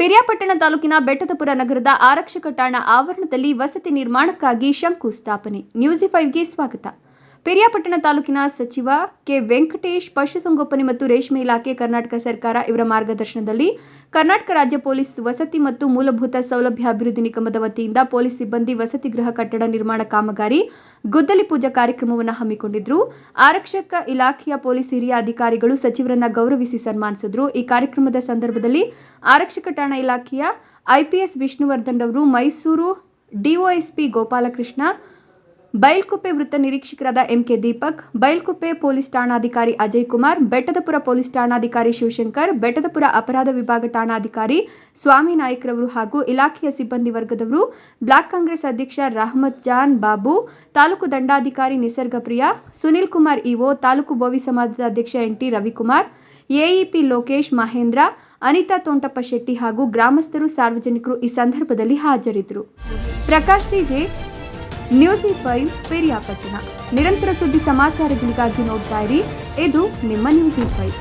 ಪಿರಿಯಾಪಟ್ಟಣ ತಾಲೂಕಿನ ಬೆಟ್ಟದಪುರ ನಗರದ ಆರಕ್ಷಕ ಠಾಣಾ ಆವರಣದಲ್ಲಿ ವಸತಿ ನಿರ್ಮಾಣಕ್ಕಾಗಿ ಶಂಕುಸ್ಥಾಪನೆ. ನ್ಯೂಸಿ ಫೈವ್ಗೆ ಸ್ವಾಗತ. ಪಿರಿಯಾಪಟ್ಟಣ ತಾಲೂಕಿನ ಸಚಿವ ಕೆ. ವೆಂಕಟೇಶ್ ಪಶುಸಂಗೋಪನೆ ಮತ್ತು ರೇಷ್ಮೆ ಇಲಾಖೆ, ಕರ್ನಾಟಕ ಸರ್ಕಾರ ಇವರ ಮಾರ್ಗದರ್ಶನದಲ್ಲಿ ಕರ್ನಾಟಕ ರಾಜ್ಯ ಪೊಲೀಸ್ ವಸತಿ ಮತ್ತು ಮೂಲಭೂತ ಸೌಲಭ್ಯ ಅಭಿವೃದ್ಧಿ ನಿಗಮದ ವತಿಯಿಂದ ಪೊಲೀಸ್ ಸಿಬ್ಬಂದಿ ವಸತಿ ಗೃಹ ಕಟ್ಟಡ ನಿರ್ಮಾಣ ಕಾಮಗಾರಿ, ಗುದ್ದಲಿ ಪೂಜಾ ಕಾರ್ಯಕ್ರಮವನ್ನು ಹಮ್ಮಿಕೊಂಡಿದ್ರು. ಆರಕ್ಷಕ ಇಲಾಖೆಯ ಪೊಲೀಸ್ ಹಿರಿಯ ಅಧಿಕಾರಿಗಳು ಸಚಿವರನ್ನ ಗೌರವಿಸಿ ಸನ್ಮಾನಿಸಿದ್ರು. ಈ ಕಾರ್ಯಕ್ರಮದ ಸಂದರ್ಭದಲ್ಲಿ ಆರಕ್ಷಕ ಠಾಣಾ ಇಲಾಖೆಯ ಐಪಿಎಸ್ ವಿಷ್ಣುವರ್ಧನ್ ಅವರು ಮೈಸೂರು ಡಿಒಎಸ್ಪಿ ಗೋಪಾಲಕೃಷ್ಣ ಬೈಲ್ಕುಪ್ಪೆ ವೃತ್ತ ನಿರೀಕ್ಷಕರಾದ ಎಂಕೆ ದೀಪಕ್ ಬೈಲ್ಕುಪ್ಪೆ ಪೊಲೀಸ್ ಠಾಣಾಧಿಕಾರಿ ಅಜಯ್ ಕುಮಾರ್, ಬೆಟ್ಟದಪುರ ಪೊಲೀಸ್ ಠಾಣಾಧಿಕಾರಿ ಶಿವಶಂಕರ್, ಬೆಟ್ಟದಪುರ ಅಪರಾಧ ವಿಭಾಗ ಠಾಣಾಧಿಕಾರಿ ಸ್ವಾಮಿ ನಾಯ್ಕರವರು ಹಾಗೂ ಇಲಾಖೆಯ ಸಿಬ್ಬಂದಿ ವರ್ಗದವರು, ಬ್ಲಾಕ್ ಕಾಂಗ್ರೆಸ್ ಅಧ್ಯಕ್ಷ ರಹಮತ್ ಜಾನ್ ಬಾಬು, ತಾಲೂಕು ದಂಡಾಧಿಕಾರಿ ನಿಸರ್ಗ ಪ್ರಿಯಾ, ಸುನಿಲ್ ಕುಮಾರ್ ಇಒ, ತಾಲೂಕು ಬೋವಿ ಸಮಾಜದ ಅಧ್ಯಕ್ಷ N T Ravikumar, AEP Lokesh Mahendra, Anita Thontappa Shetty ಹಾಗೂ ಗ್ರಾಮಸ್ಥರು ಸಾರ್ವಜನಿಕರು ಈ ಸಂದರ್ಭದಲ್ಲಿ ಹಾಜರಿದ್ದರು. Prakash CJ news in five Piriyapatna ನಿರಂತರ ಸುದ್ದಿ ಸಮಾಚಾರಗಳಿಗಾಗಿ ನೋಡ್ತಾ ಇರಿ. ಇದು ನಿಮ್ಮ ನ್ಯೂಸ್ ಇನ್ ಫೈವ್.